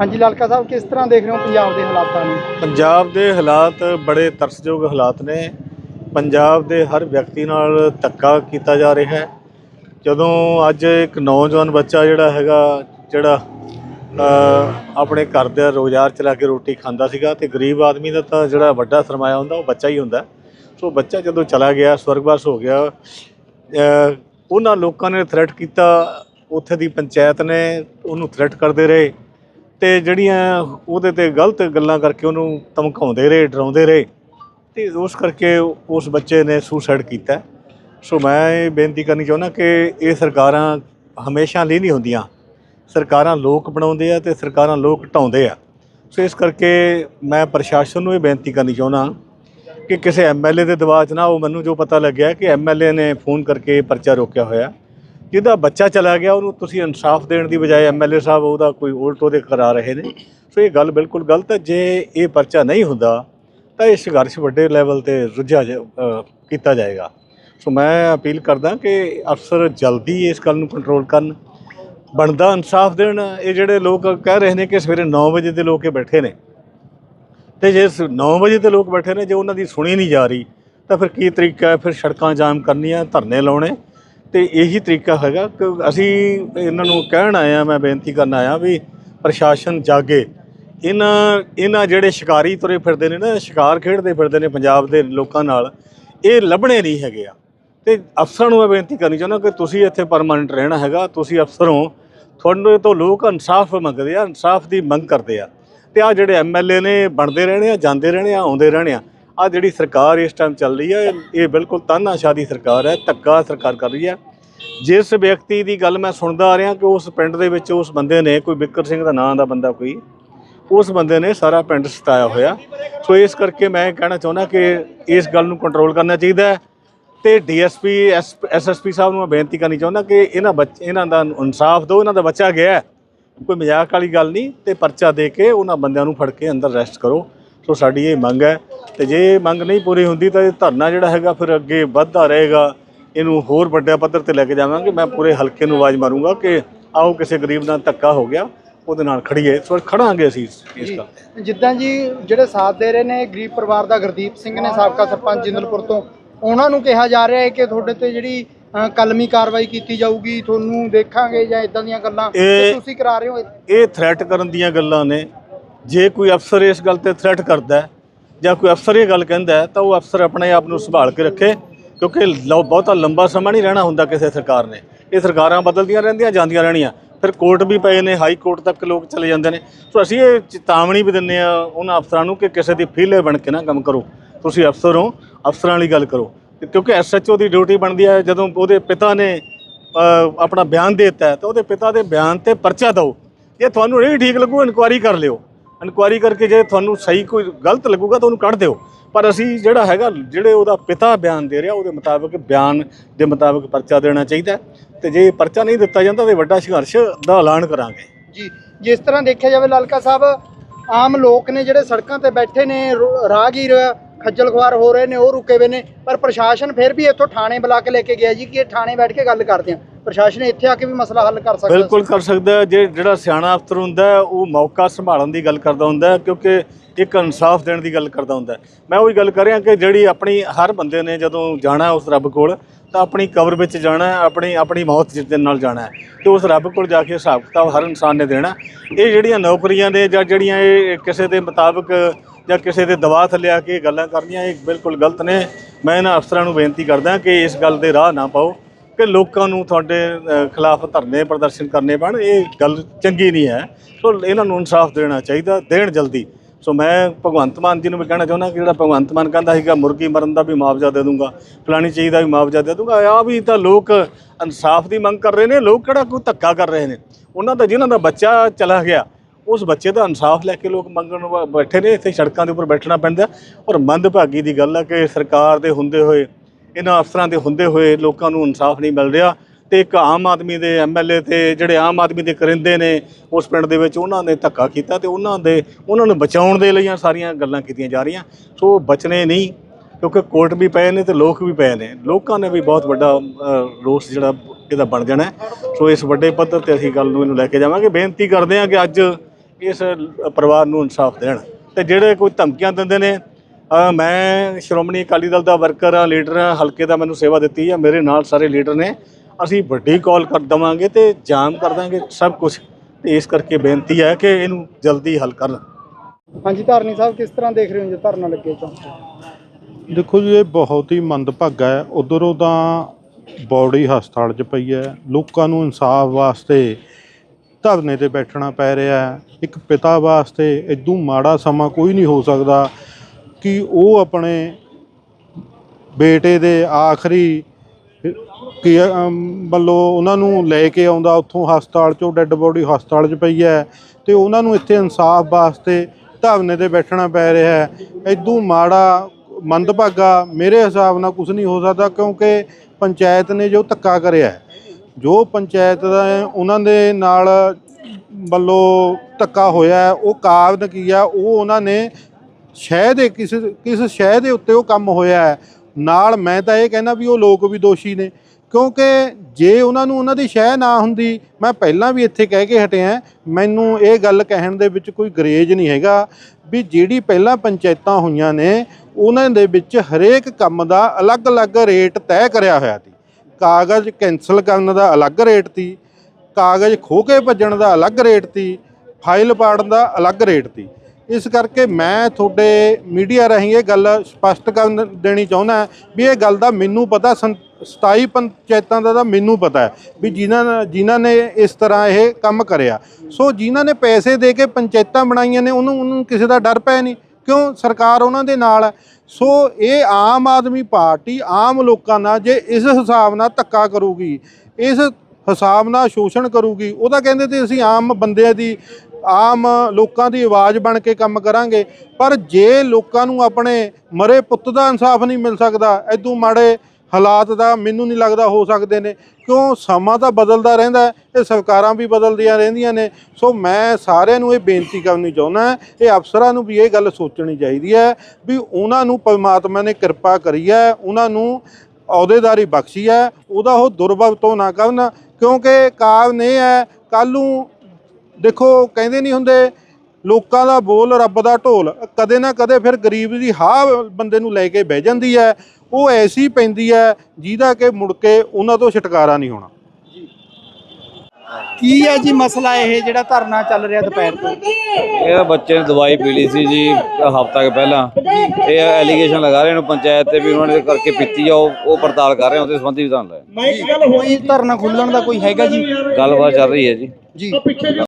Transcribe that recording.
ਹਾਂਜੀ, ਲਾਲਕਾ ਸਾਹਿਬ, ਕਿਸ ਤਰ੍ਹਾਂ ਦੇਖ ਰਹੇ ਹੋ ਪੰਜਾਬ ਦੇ ਹਾਲਾਤਾਂ ਨੂੰ? ਪੰਜਾਬ ਦੇ ਹਾਲਾਤ ਬੜੇ ਤਰਸਯੋਗ ਹਾਲਾਤ ਨੇ। ਪੰਜਾਬ ਦੇ ਹਰ ਵਿਅਕਤੀ ਨਾਲ ਧੱਕਾ ਕੀਤਾ ਜਾ ਰਿਹਾ ਹੈ। ਜਦੋਂ ਅੱਜ ਇੱਕ ਨੌਜਵਾਨ ਬੱਚਾ ਜਿਹੜਾ ਹੈਗਾ, ਜਿਹੜਾ ਆਪਣੇ ਘਰ ਦਾ ਰੋਜ਼ਗਾਰ ਚਲਾ ਕੇ ਰੋਟੀ ਖਾਂਦਾ ਸੀਗਾ ਤੇ ਗਰੀਬ ਆਦਮੀ ਦਾ ਤਾਂ ਜਿਹੜਾ ਵੱਡਾ ਸਰਮਾਇਆ ਹੁੰਦਾ, ਉਹ ਬੱਚਾ ਹੀ ਹੁੰਦਾ। ਸੋ ਬੱਚਾ ਜਦੋਂ ਚਲਾ ਗਿਆ, ਸਵਰਗਵਾਸ ਹੋ ਗਿਆ ਉਹਨਾਂ ਲੋਕਾਂ ਨੇ ਥ੍ਰੈਟ ਕੀਤਾ। ਉੱਥੇ ਦੀ ਪੰਚਾਇਤ ਨੇ ਉਹਨੂੰ ਥ੍ਰੈਟ ਕਰਦੇ ਰਹੇ। ਤੇ ਜਿਹੜੀਆਂ ਉਹਦੇ ਤੇ ਗਲਤ ਗੱਲਾਂ ਕਰਕੇ ਉਹਨੂੰ ਧਮਕਾਉਂਦੇ ਰਹੇ, ਡਰਾਉਂਦੇ ਰਹੇ ਤੇ ਉਸ ਕਰਕੇ ਉਸ ਬੱਚੇ ਨੇ ਸੁਸਾਈਡ ਕੀਤਾ। ਸੋ ਮੈਂ ਇਹ ਬੇਨਤੀ ਕਰਨੀ ਚਾਹੁੰਦਾ ਕਿ ਇਹ ਸਰਕਾਰਾਂ ਹਮੇਸ਼ਾ ਲਈ ਨਹੀਂ ਹੁੰਦੀਆਂ। ਸਰਕਾਰਾਂ ਲੋਕ ਬਣਾਉਂਦੇ ਆ ਤੇ ਸਰਕਾਰਾਂ ਲੋਕ ਢਾਉਂਦੇ ਆ। ਸੋ ਇਸ ਕਰਕੇ ਮੈਂ ਪ੍ਰਸ਼ਾਸਨ ਨੂੰ ਇਹ ਬੇਨਤੀ ਕਰਨੀ ਚਾਹੁੰਦਾ ਕਿ ਕਿਸੇ ਐਮਐਲਏ ਦੇ ਦਬਾਅ 'ਚ ਨਾ ਉਹ ਮੈਨੂੰ ਜੋ ਪਤਾ ਲੱਗਿਆ ਕਿ ਐਮਐਲਏ ਨੇ ਫੋਨ ਕਰਕੇ ਪਰਚਾ ਰੋਕਿਆ ਹੋਇਆ। ਜਿਹਦਾ ਬੱਚਾ ਚਲਾ ਗਿਆ, ਉਹਨੂੰ ਤੁਸੀਂ ਇਨਸਾਫ ਦੇਣ ਦੀ ਬਜਾਏ ਐਮਐਲਏ ਸਾਹਿਬ ਉਹਦਾ ਕੋਈ ਉਲਟ ਉਹਦੇ ਕਰਾ ਰਹੇ ਨੇ। ਸੋ ਇਹ ਗੱਲ ਬਿਲਕੁਲ ਗਲਤ ਹੈ। ਜੇ ਇਹ ਪਰਚਾ ਨਹੀਂ ਹੁੰਦਾ, ਤਾਂ ਇਹ ਸੰਘਰਸ਼ ਵੱਡੇ ਲੈਵਲ ਤੇ ਰੁੱਝਿਆ ਜਾ- ਕੀਤਾ ਜਾਏਗਾ। ਸੋ ਮੈਂ ਅਪੀਲ ਕਰਦਾ ਕਿ ਅਫਸਰ ਜਲਦੀ ਇਸ ਗੱਲ ਨੂੰ ਕੰਟਰੋਲ ਕਰਨ। ਬਣਦਾ ਇਨਸਾਫ ਦੇਣ। ਇਹ ਜਿਹੜੇ ਲੋਕ ਕਹਿ ਰਹੇ ਨੇ ਕਿ ਸਵੇਰੇ 9 ਵਜੇ ਦੇ ਲੋਕ ਇਹ ਬੈਠੇ ਨੇ। ਤੇ ਜੇ 9 ਵਜੇ ਤੇ ਲੋਕ ਬੈਠੇ ਨੇ, ਜੇ ਉਹਨਾਂ ਦੀ ਸੁਣੀ ਨਹੀਂ ਜਾ ਰਹੀ, ਤਾਂ ਫਿਰ ਕੀ ਤਰੀਕਾ ਹੈ? ਫਿਰ ਸੜਕਾਂ ਜਾਮ ਕਰਨੀਆਂ, ਧਰਨੇ ਲਾਉਣੇ। ਤੇ ਇਹੀ ਤਰੀਕਾ ਹੈਗਾ ਕਿ ਅਸੀਂ ਇਹਨਾਂ ਨੂੰ ਕਹਿਣ ਆਏ ਆ ਮੈਂ ਬੇਨਤੀ ਕਰਨ ਆਇਆ ਵੀ ਪ੍ਰਸ਼ਾਸਨ ਜਾਗੇ। ਇਹਨਾਂ ਇਹਨਾਂ ਜਿਹੜੇ ਸ਼ਿਕਾਰੀ ਤੁਰੇ ਫਿਰਦੇ ਨੇ ਨਾ, ਸ਼ਿਕਾਰ ਖੇਡਦੇ ਫਿਰਦੇ ਨੇ ਪੰਜਾਬ ਦੇ ਲੋਕਾਂ ਨਾਲ, ਇਹ ਲੱਭਣੇ ਨਹੀਂ ਹੈਗੇ ਆ। ਤੇ ਅਫਸਰਾਂ ਨੂੰ ਮੈਂ ਬੇਨਤੀ ਕਰਨੀ ਚਾਹੁੰਦਾ ਕਿ ਤੁਸੀਂ ਇੱਥੇ ਪਰਮਾਨੈਂਟ ਰਹਿਣਾ ਹੈਗਾ, ਤੁਸੀਂ ਅਫਸਰ ਹੋ। ਤੁਹਾਡੇ ਤੋਂ ਲੋਕ ਇਨਸਾਫ ਮੰਗਦੇ ਆ, ਇਨਸਾਫ ਦੀ ਮੰਗ ਕਰਦੇ ਆ। ਤੇ ਆ ਜਿਹੜੇ ਐਮਐਲਏ ਨੇ ਬਣਦੇ ਰਹਿਣੇ ਆ, ਜਾਂਦੇ ਰਹਿਣੇ ਆ, ਆਉਂਦੇ ਰਹਿਣੇ ਆ ਆ ਜਿਹੜੀ ਸਰਕਾਰ ਇਸ ਟਾਈਮ ਚੱਲ ਰਹੀ ਹੈ ਇਹ- ਬਿਲਕੁਲ ਤਾਨਾਸ਼ਾਹ ਦੀ ਸਰਕਾਰ ਹੈ, ਧੱਕਾ ਸਰਕਾਰ ਕਰ ਰਹੀ ਹੈ। ਜਿਸ ਵਿਅਕਤੀ ਦੀ ਗੱਲ ਮੈਂ ਸੁਣਦਾ ਆ ਰਿਹਾ ਕਿ ਉਸ ਪਿੰਡ ਦੇ ਵਿੱਚ ਉਸ ਬੰਦੇ ਨੇ, ਕੋਈ ਬਿੱਕਰ ਸਿੰਘ ਦਾ ਨਾਂ ਦਾ ਬੰਦਾ ਕੋਈ, ਉਸ ਬੰਦੇ ਨੇ ਸਾਰਾ ਪਿੰਡ ਸਤਾਇਆ ਹੋਇਆ। ਸੋ ਇਸ ਕਰਕੇ ਮੈਂ ਕਹਿਣਾ ਚਾਹੁੰਦਾ ਕਿ ਇਸ ਗੱਲ ਨੂੰ ਕੰਟਰੋਲ ਕਰਨਾ ਚਾਹੀਦਾ ਹੈ ਤੇ ਡੀਐਸਪੀ ਐਸਐਸਪੀ ਸਾਹਿਬ ਨੂੰ ਮੈਂ ਬੇਨਤੀ ਕਰਨੀ ਚਾਹੁੰਦਾ ਕਿ ਇਹਨਾਂ ਬੱਚ, ਇਹਨਾਂ ਦਾ ਇਨਸਾਫ ਦਿਓ, ਇਹਨਾਂ ਦਾ ਬੱਚਾ ਗਿਆ ਕੋਈ ਮਜ਼ਾਕ ਵਾਲੀ ਗੱਲ ਨਹੀਂ ਤੇ ਪਰਚਾ ਦੇ ਕੇ ਉਹਨਾਂ ਬੰਦਿਆਂ ਨੂੰ ਫੜ ਕੇ ਅੰਦਰ ਅਰੈਸਟ ਕਰੋ। ਸੋ ਸਾਡੀ ਇਹ ਮੰਗ ਹੈ ਤੇ ਜੇ ਇਹ ਮੰਗ ਨਹੀਂ ਪੂਰੀ ਹੁੰਦੀ ਤਾਂ ਇਹ ਧਰਨਾ ਜਿਹੜਾ ਹੈਗਾ ਫਿਰ ਅੱਗੇ ਵੱਧਦਾ ਰਹੇਗਾ। ਇਹਨੂੰ ਹੋਰ ਵੱਡੇ ਪੱਧਰ ਤੇ ਲੈ ਕੇ ਜਾਵਾਂਗੇ। ਮੈਂ ਪੂਰੇ ਹਲਕੇ ਨੂੰ ਆਵਾਜ਼ ਮਾਰੂੰਗਾ ਕਿ ਆਓ ਕਿਸੇ ਗਰੀਬ ਨਾਲ ਧੱਕਾ ਹੋ ਗਿਆ ਉਹਦੇ ਨਾਲ ਖੜੀਏ। ਸੋ ਖੜਾਂਗੇ ਅਸੀਂ ਇਸ ਤੇ ਜਿੱਦਾਂ ਜੀ ਜਿਹੜੇ ਸਾਥ ਦੇ ਰਹੇ ਨੇ ਗਰੀਬ ਪਰਿਵਾਰ ਦਾ ਗੁਰਦੀਪ ਸਿੰਘ ਨੇ ਸਾਬਕਾ ਸਰਪੰਚ ਜਿੰਦਲਪੁਰ ਤੋਂ ਉਹਨਾਂ ਨੂੰ ਕਿਹਾ ਜਾ ਰਿਹਾ ਹੈ ਕਿ ਤੁਹਾਡੇ ਤੇ ਜਿਹੜੀ ਕਲਮੀ ਕਾਰਵਾਈ ਕੀਤੀ ਜਾਊਗੀ ਤੁਹਾਨੂੰ ਦੇਖਾਂਗੇ ਜਾਂ ਇਦਾਂ ਦੀਆਂ ਗੱਲਾਂ ਤੁਸੀਂ ਕਰਾ ਰਹੇ ਹੋ? ਇਹ ਥ੍ਰੈਟ ਕਰਨ ਦੀਆਂ ਗੱਲਾਂ ਨੇ। ਜੇ ਕੋਈ ਅਫਸਰ ਇਸ ਗੱਲ ਤੇ ਥ੍ਰੈਟ ਕਰਦਾ ਜਾਂ ਕੋਈ ਅਫਸਰ ਇਹ ਗੱਲ ਕਹਿੰਦਾ ਤਾਂ ਉਹ ਅਫਸਰ ਆਪਣੇ ਆਪ ਨੂੰ ਸੰਭਾਲ ਕੇ ਰੱਖੇ, ਕਿਉਂਕਿ ਲਓ- ਬਹੁਤਾ ਲੰਬਾ ਸਮਾਂ ਨਹੀਂ ਰਹਿਣਾ ਹੁੰਦਾ ਕਿਸੇ ਸਰਕਾਰ ਨੇ। ਇਹ ਸਰਕਾਰਾਂ ਬਦਲਦੀਆਂ ਰਹਿੰਦੀਆਂ, ਜਾਂਦੀਆਂ ਰਹਿਣੀਆਂ। ਫਿਰ ਕੋਰਟ ਵੀ ਪਏ ਨੇ, ਹਾਈ ਕੋਰਟ ਤੱਕ ਲੋਕ ਚਲੇ ਜਾਂਦੇ ਨੇ। ਸੋ ਅਸੀਂ ਇਹ ਚੇਤਾਵਨੀ ਵੀ ਦਿੰਨੇ ਆ ਉਹਨਾਂ ਅਫਸਰਾਂ ਨੂੰ ਕਿ ਕਿਸੇ ਦੀ ਫੀਲੇ ਬਣ ਕੇ ਨਾ ਕੰਮ ਕਰੋ। ਤੁਸੀਂ ਅਫਸਰ ਹੋ, ਅਫਸਰਾਂ ਵਾਲੀ ਗੱਲ ਕਰੋ। ਤੇ ਕਿਉਂਕਿ ਐਸਐਚਓ ਦੀ ਡਿਊਟੀ ਬਣਦੀ ਹੈ, ਜਦੋਂ ਉਹਦੇ ਪਿਤਾ ਨੇ ਆਪਣਾ ਬਿਆਨ ਦੇ ਦਿੱਤਾ ਤਾਂ ਉਹਦੇ ਪਿਤਾ ਦੇ ਬਿਆਨ ਤੇ ਪਰਚਾ ਦਿਓ। ਜੇ ਤੁਹਾਨੂੰ ਨਹੀਂ ਠੀਕ ਲੱਗੂ ਇਨਕੁਆਇਰੀ ਕਰ ਲਿਓ। ਇਨਕੁਆਇਰੀ ਕਰਕੇ ਜੇ ਤੁਹਾਨੂੰ ਸਹੀ ਕੋਈ ਗਲਤ ਲੱਗੂਗਾ ਤਾਂ ਉਹਨੂੰ ਕੱਢ ਦਿਓ ਪਰ ਅਸੀਂ ਜਿਹੜਾ ਹੈਗਾ, ਜਿਹੜੇ ਉਹਦਾ ਪਿਤਾ ਬਿਆਨ ਦੇ ਰਿਹਾ, ਉਹਦੇ ਮੁਤਾਬਕ ਬਿਆਨ ਦੇ ਮੁਤਾਬਕ ਪਰਚਾ ਦੇਣਾ ਚਾਹੀਦਾ ਹੈ। ਤੇ ਜੇ ਪਰਚਾ ਨਹੀਂ ਦਿੱਤਾ ਜਾਂਦਾ ਤੇ ਵੱਡਾ ਸੰਘਰਸ਼ ਦਾ ਐਲਾਨ ਕਰਾਂਗੇ ਜੀ, ਜਿਸ ਤਰ੍ਹਾਂ ਦੇਖਿਆ ਜਾਵੇ ਲਾਲਕਾ ਸਾਹਿਬ, ਆਮ ਲੋਕ ਨੇ ਜਿਹੜੇ ਸੜਕਾਂ ਤੇ ਬੈਠੇ ਨੇ, ਰੋ- ਰਾਹਗੀਰ ਖੱਜਲ ਖੁਆਰ ਹੋ ਰਹੇ ਨੇ, ਉਹ ਰੁਕੇ ਹੋਏ ਨੇ, ਪਰ ਪ੍ਰਸ਼ਾਸਨ ਫਿਰ ਵੀ ਇੱਥੋਂ ਥਾਣੇ ਬੁਲਾ ਕੇ ਲੈ ਕੇ ਗਿਆ ਜੀ, ਕਿ ਇਹ ਥਾਣੇ ਬੈਠ ਕੇ ਗੱਲ ਕਰਦੇ ਆ ਪ੍ਰਸ਼ਾਸਨ ਇੱਥੇ ਆ ਕੇ ਵੀ ਮਸਲਾ ਹੱਲ ਕਰ ਸਕਦਾ ਬਿਲਕੁਲ ਕਰ ਸਕਦਾ। ਜੇ ਜਿਹੜਾ ਸਿਆਣਾ ਅਫਸਰ ਹੁੰਦਾ ਉਹ ਮੌਕਾ ਸੰਭਾਲਣ ਦੀ ਗੱਲ ਕਰਦਾ ਹੁੰਦਾ ਕਿਉਂਕਿ ਇੱਕ ਇਨਸਾਫ ਦੇਣ ਦੀ ਗੱਲ ਕਰਦਾ ਹੁੰਦਾ। ਮੈਂ ਉਹੀ ਗੱਲ ਕਰ ਰਿਹਾ ਕਿ ਜਿਹੜੀ ਆਪਣੀ ਹਰ ਬੰਦੇ ਨੇ ਜਦੋਂ ਜਾਣਾ ਉਸ ਰੱਬ ਕੋਲ ਤਾਂ ਆਪਣੀ ਕਬਰ ਵਿੱਚ ਜਾਣਾ ਆਪਣੀ ਆਪਣੀ ਮੌਤ ਜਿਸ ਦੇ ਨਾਲ ਜਾਣਾ ਤੇ ਉਸ ਰੱਬ ਕੋਲ ਜਾ ਕੇ ਹਿਸਾਬ ਕਿਤਾਬ ਹਰ ਇਨਸਾਨ ਨੇ ਦੇਣਾ। ਇਹ ਜਿਹੜੀਆਂ ਨੌਕਰੀਆਂ ਦੇ ਜਾਂ ਜਿਹੜੀਆਂ ਇਹ ਕਿਸੇ ਦੇ ਮੁਤਾਬਕ ਜਾਂ ਕਿਸੇ ਦੇ ਦਬਾਅ ਥੱਲੇ ਆ ਕੇ ਗੱਲਾਂ ਕਰਨੀਆਂ ਇਹ ਬਿਲਕੁਲ ਗਲਤ ਨੇ। ਮੈਂ ਇਹਨਾਂ ਅਫਸਰਾਂ ਨੂੰ ਬੇਨਤੀ ਕਰਦਾ ਕਿ ਇਸ ਗੱਲ ਦੇ ਰਾਹ ਨਾ ਪਾਓ। ਕਿ ਲੋਕਾਂ ਨੂੰ ਤੁਹਾਡੇ ਖਿਲਾਫ ਧਰਨੇ ਪ੍ਰਦਰਸ਼ਨ ਕਰਨੇ ਪੈਣ, ਇਹ ਗੱਲ ਚੰਗੀ ਨਹੀਂ ਹੈ। ਸੋ ਇਹਨਾਂ ਨੂੰ ਇਨਸਾਫ ਦੇਣਾ ਚਾਹੀਦਾ, ਦੇਣ ਜਲਦੀ। ਸੋ ਮੈਂ ਭਗਵੰਤ ਮਾਨ ਜੀ ਨੂੰ ਵੀ ਕਹਿਣਾ ਚਾਹੁੰਦਾ ਕਿ ਜਿਹੜਾ ਭਗਵੰਤ ਮਾਨ ਕਹਿੰਦਾ ਸੀਗਾ, ਮੁਰਗੀ ਮਰਨ ਦਾ ਵੀ ਮੁਆਵਜ਼ਾ ਦੇ ਦੂੰਗਾ, ਫਲਾਣੀ ਚੀਜ਼ ਦਾ ਵੀ ਮੁਆਵਜ਼ਾ ਦੇ ਦੂੰਗਾ ਆ ਵੀ ਤਾਂ ਲੋਕ ਇਨਸਾਫ ਦੀ ਮੰਗ ਕਰ ਰਹੇ ਨੇ, ਲੋਕ ਕਿਹੜਾ ਕੋਈ ਧੱਕਾ ਕਰ ਰਹੇ ਨੇ? ਉਹਨਾਂ ਦਾ, ਜਿਨ੍ਹਾਂ ਦਾ ਬੱਚਾ ਚਲਾ ਗਿਆ, ਉਸ ਬੱਚੇ ਦਾ ਇਨਸਾਫ ਲੈ ਕੇ ਲੋਕ ਮੰਗਣ ਬੈਠੇ ਨੇ, ਇੱਥੇ ਸੜਕਾਂ ਦੇ ਉੱਪਰ ਬੈਠਣਾ ਪੈਂਦਾ। ਔਰ ਮੰਦਭਾਗੀ ਦੀ ਗੱਲ ਹੈ ਕਿ ਸਰਕਾਰ ਦੇ ਹੁੰਦੇ ਹੋਏ ਇਹਨਾਂ ਅਫਸਰਾਂ ਦੇ ਹੁੰਦੇ ਹੋਏ ਲੋਕਾਂ ਨੂੰ ਇਨਸਾਫ ਨਹੀਂ ਮਿਲ ਰਿਹਾ ਤੇ ਇੱਕ ਆਮ ਆਦਮੀ ਦੇ ਐਮਐਲਏ ਤੇ ਜਿਹੜੇ ਆਮ ਆਦਮੀ ਦੇ ਕਰਿੰਦੇ ਨੇ ਉਸ ਪਿੰਡ ਦੇ ਵਿੱਚ ਉਹਨਾਂ ਨੇ ਧੱਕਾ ਕੀਤਾ ਤੇ ਉਹਨਾਂ ਦੇ, ਉਹਨਾਂ ਨੂੰ ਬਚਾਉਣ ਦੇ ਲਈ ਇਹ ਸਾਰੀਆਂ ਗੱਲਾਂ ਕੀਤੀਆਂ ਜਾ ਰਹੀਆਂ। ਸੋ ਬਚਨੇ ਨਹੀਂ, ਕਿਉਂਕਿ ਕੋਰਟ ਵੀ ਪਏ ਨੇ ਤੇ ਲੋਕ ਵੀ ਪਏ ਨੇ। ਲੋਕਾਂ ਨੇ ਵੀ ਬਹੁਤ ਵੱਡਾ ਰੋਸ ਜਿਹੜਾ ਇਹਦਾ ਬਣ ਜਾਣਾ ਸੋ ਇਸ ਵੱਡੇ ਪੱਧਰ ਤੇ ਅਸੀਂ ਗੱਲ ਨੂੰ ਇਹਨੂੰ ਲੈ ਕੇ ਜਾਵਾਂਗੇ। ਬੇਨਤੀ ਕਰਦੇ ਹਾਂ ਕਿ ਅੱਜ ਇਸ ਪਰਿਵਾਰ ਨੂੰ ਇਨਸਾਫ ਦੇਣ। ਤੇ ਜਿਹੜੇ ਕੋਈ ਧਮਕੀਆਂ ਦਿੰਦੇ ਨੇ ਮੈਂ ਸ਼੍ਰੋਮਣੀ ਅਕਾਲੀ ਦਲ ਦਾ ਵਰਕਰ ਆ ਲੀਡਰ ਆ ਹਲਕੇ ਦਾ ਮੈਨੂੰ ਸੇਵਾ ਦਿੱਤੀ ਹੈ ਮੇਰੇ ਨਾਲ ਸਾਰੇ ਲੀਡਰ ਨੇ। ਅਸੀਂ ਵੱਡੀ ਕਾਲ ਕਰ ਦਵਾਂਗੇ ਤੇ ਜਾਮ ਕਰ ਦਾਂਗੇ ਸਭ ਕੁਝ ਤੇ ਇਸ ਕਰਕੇ ਬੇਨਤੀ ਹੈ ਕਿ ਇਹਨੂੰ ਜਲਦੀ ਹੱਲ ਕਰਨ। ਹਾਂਜੀ ਧਾਰਨੀ ਸਾਹਿਬ ਕਿਸ ਤਰ੍ਹਾਂ ਦੇਖ ਰਹੇ ਹੋ ਜੋ ਧਰਨਾ ਲੱਗੇ ਚੌਂਕ 'ਚ ਦੇਖੋ ਜੀ ਇਹ ਬਹੁਤ ਹੀ ਮੰਦਭਾਗਾ ਹੈ। ਉਧਰੋਂ ਤਾਂ ਬੋਡੀ ਹਸਪਤਾਲ 'ਚ ਪਈ ਹੈ। ਲੋਕਾਂ ਨੂੰ ਇਨਸਾਫ ਵਾਸਤੇ ਧਰਨੇ ਤੇ ਬੈਠਣਾ ਪੈ ਰਿਹਾ ਹੈ। ਇੱਕ ਪਿਤਾ ਵਾਸਤੇ ਇਦੋਂ ਮਾੜਾ ਸਮਾਂ ਕੋਈ ਨਹੀਂ ਹੋ ਸਕਦਾ। ਕਿ ਉਹ ਆਪਣੇ ਬੇਟੇ ਦੇ ਆਖਰੀ ਕਿ ਵੱਲੋਂ ਉਹਨਾਂ ਨੂੰ ਲੈ ਕੇ ਆਉਂਦਾ, ਉੱਥੋਂ ਹਸਪਤਾਲ 'ਚੋਂ ਡੈੱਡ ਬੋਡੀ ਹਸਪਤਾਲ 'ਚ ਪਈ ਹੈ ਤੇ ਉਹਨਾਂ ਨੂੰ ਇੱਥੇ ਇਨਸਾਫ ਵਾਸਤੇ ਧਰਨੇ ਤੇ ਬੈਠਣਾ ਪੈ ਰਿਹਾ ਹੈ। ਇਦੋਂ ਮਾੜਾ ਮੰਦਭਾਗਾ ਮੇਰੇ ਹਿਸਾਬ ਨਾਲ ਕੁਝ ਨਹੀਂ ਹੋ ਸਕਦਾ ਕਿਉਂਕਿ ਪੰਚਾਇਤ ਨੇ ਜੋ ਧੱਕਾ ਕਰਿਆ ਜੋ ਪੰਚਾਇਤ ਦਾ ਉਹਨਾਂ ਦੇ ਨਾਲ ਵੱਲੋਂ ਧੱਕਾ ਹੋਇਆ ਉਹ ਕਾਰਨ ਕੀ ਆ ਉਹ ਉਹਨਾਂ ਨੇ ਸ਼ਹਿ ਦੇ ਕਿਸ ਕਿਸ ਸ਼ਹਿ ਦੇ ਉੱਤੇ ਉਹ ਕੰਮ ਹੋਇਆ ਹੈ। ਨਾਲ ਮੈਂ ਤਾਂ ਇਹ ਕਹਿੰਦਾ ਵੀ ਉਹ ਲੋਕ ਵੀ ਦੋਸ਼ੀ ਨੇ। ਕਿਉਂਕਿ ਜੇ ਉਹਨਾਂ ਨੂੰ ਉਹਨਾਂ ਦੀ ਸ਼ਹਿ ਨਾ ਹੁੰਦੀ, ਮੈਂ ਪਹਿਲਾਂ ਵੀ ਇੱਥੇ ਕਹਿ ਕੇ ਹਟਿਆ ਮੈਨੂੰ ਇਹ ਗੱਲ ਕਹਿਣ ਦੇ ਵਿੱਚ ਕੋਈ ਗਰੇਜ ਨਹੀਂ ਹੈਗਾ ਵੀ ਜਿਹੜੀ ਪਹਿਲਾਂ ਪੰਚਾਇਤਾਂ ਹੋਈਆਂ ਨੇ, ਉਹਨਾਂ ਦੇ ਵਿੱਚ ਹਰੇਕ ਕੰਮ ਦਾ ਅਲੱਗ-ਅਲੱਗ ਰੇਟ ਤੈਅ ਕਰਿਆ ਹੋਇਆ ਸੀ। ਕਾਗਜ਼ ਕੈਨਸਲ ਕਰਨ ਦਾ ਅਲੱਗ ਰੇਟ ਸੀ, ਕਾਗਜ਼ ਖੋਹ ਕੇ ਭੱਜਣ ਦਾ ਅਲੱਗ ਰੇਟ ਸੀ, ਫਾਈਲ ਪਾੜਨ ਦਾ ਅਲੱਗ ਰੇਟ ਸੀ। ਇਸ ਕਰਕੇ ਮੈਂ ਤੁਹਾਡੇ ਮੀਡੀਆ ਰਾਹੀਂ ਇਹ ਗੱਲ ਸਪਸ਼ਟ ਕਰ ਦੇਣੀ ਚਾਹੁੰਦਾ ਵੀ ਇਹ ਗੱਲ ਦਾ ਮੈਨੂੰ ਪਤਾ, ਸੰ- 27 ਪੰਚਾਇਤਾਂ ਦਾ ਤਾਂ ਮੈਨੂੰ ਪਤਾ ਹੈ ਵੀ ਜਿਨ੍ਹਾਂ ਜਿਨ੍ਹਾਂ ਨੇ ਇਸ ਤਰ੍ਹਾਂ ਇਹ ਕੰਮ ਕਰਿਆ। ਸੋ ਜਿਨ੍ਹਾਂ ਨੇ ਪੈਸੇ ਦੇ ਕੇ ਪੰਚਾਇਤਾਂ ਬਣਾਈਆਂ ਨੇ, ਉਹਨੂੰ ਉਹਨੂੰ ਕਿਸੇ ਦਾ ਡਰ ਪਿਆ ਨਹੀਂ। ਕਿਉਂ? ਸਰਕਾਰ ਉਹਨਾਂ ਦੇ ਨਾਲ ਹੈ। ਸੋ ਇਹ ਆਮ ਆਦਮੀ ਪਾਰਟੀ ਆਮ ਲੋਕਾਂ ਨਾਲ ਜੇ ਇਸ ਹਿਸਾਬ ਨਾਲ ਧੱਕਾ ਕਰੂਗੀ, ਇਸ ਹਿਸਾਬ ਨਾਲ ਸ਼ੋਸ਼ਣ ਕਰੂਗੀ, ਉਹਦਾ ਕਹਿੰਦੇ ਤੇ ਅਸੀਂ ਆਮ ਬੰਦਿਆਂ ਦੀ ਆਮ ਲੋਕਾਂ ਦੀ ਆਵਾਜ਼ ਬਣ ਕੇ ਕੰਮ ਕਰਾਂਗੇ, ਪਰ ਜੇ ਲੋਕਾਂ ਨੂੰ ਆਪਣੇ ਮਰੇ ਪੁੱਤ ਦਾ ਇਨਸਾਫ ਨਹੀਂ ਮਿਲ ਸਕਦਾ ਐਦੂ ਮਾੜੇ ਹਾਲਾਤ ਦਾ ਮੈਨੂੰ ਨਹੀਂ ਲੱਗਦਾ ਹੋ ਸਕਦੇ ਨੇ। ਕਿਉਂ? ਸਮਾਂ ਤਾਂ ਬਦਲਦਾ ਰਹਿੰਦਾ ਇਹ ਸਰਕਾਰਾਂ ਵੀ ਬਦਲਦੀਆਂ ਰਹਿੰਦੀਆਂ ਨੇ। ਸੋ ਮੈਂ ਸਾਰਿਆਂ ਨੂੰ ਇਹ ਬੇਨਤੀ ਕਰਨੀ ਚਾਹੁੰਦਾ ਇਹ ਅਫਸਰਾਂ ਨੂੰ ਵੀ ਇਹ ਗੱਲ ਸੋਚਣੀ ਚਾਹੀਦੀ ਹੈ ਵੀ ਉਹਨਾਂ ਨੂੰ ਪਰਮਾਤਮਾ ਨੇ ਕਿਰਪਾ ਕਰੀ ਹੈ, ਉਹਨਾਂ ਨੂੰ ਅਹੁਦੇਦਾਰੀ ਬਖਸ਼ੀ ਹੈ, ਉਹਦਾ ਉਹ ਦੁਰਭਵ ਤੋਂ ਨਾ ਕਰਨ, ਕਿਉਂਕਿ ਕਾਰਨ ਇਹ ਹੈ ਕੱਲ ਨੂੰ ਦੇਖੋ ਕਹਿੰਦੇ ਨਹੀਂ ਹੁੰਦੇ ਲੋਕਾਂ ਦਾ ਬੋਲ ਰੱਬ ਦਾ ਢੋਲ। ਕਦੇ ਨਾ ਕਦੇ ਫਿਰ ਗਰੀਬ ਦੀ ਹਾਂ ਬੰਦੇ ਨੂੰ ਲੈ ਕੇ ਬਹਿ ਜਾਂਦੀ ਹੈ। ਉਹ ਐਸੀ ਪੈਂਦੀ ਹੈ ਜਿਹਦਾ ਕਿ ਮੁੜ ਕੇ ਉਹਨਾਂ ਤੋਂ ਛੁਟਕਾਰਾ ਨਹੀਂ ਹੋਣਾ। ਕੀ ਹੈ ਜੀ ਮਸਲਾ ਇਹ ਜਿਹੜਾ ਧਰਨਾ ਚੱਲ ਰਿਹਾ ਦੁਪਹਿਰ ਤੋਂ? ਇਹ ਬੱਚੇ ਨੇ ਦਵਾਈ ਪੀ ਲਈ ਸੀ ਜੀ ਹਫ਼ਤਾ ਕੁ ਪਹਿਲਾਂ। ਇਹ ਐਲੀਗੇਸ਼ਨ ਲਗਾ ਰਹੇ ਨੇ ਪੰਚਾਇਤ ਤੇ ਵੀ ਉਹਨਾਂ ਨੇ ਕਰਕੇ ਪੀਤੀ ਆ ਉਹ ਉਹ ਪੜਤਾਲ ਕਰ ਰਹੇ ਉਹਦੇ ਸੰਬੰਧੀ ਵਿਧਾਨ ਲੈ ਕੋਈ ਧਰਨਾ ਖੁੱਲਣ ਦਾ ਕੋਈ ਹੈਗਾ ਜੀ? ਗੱਲਬਾਤ ਚੱਲ ਰਹੀ ਹੈ ਜੀ। ਜੀ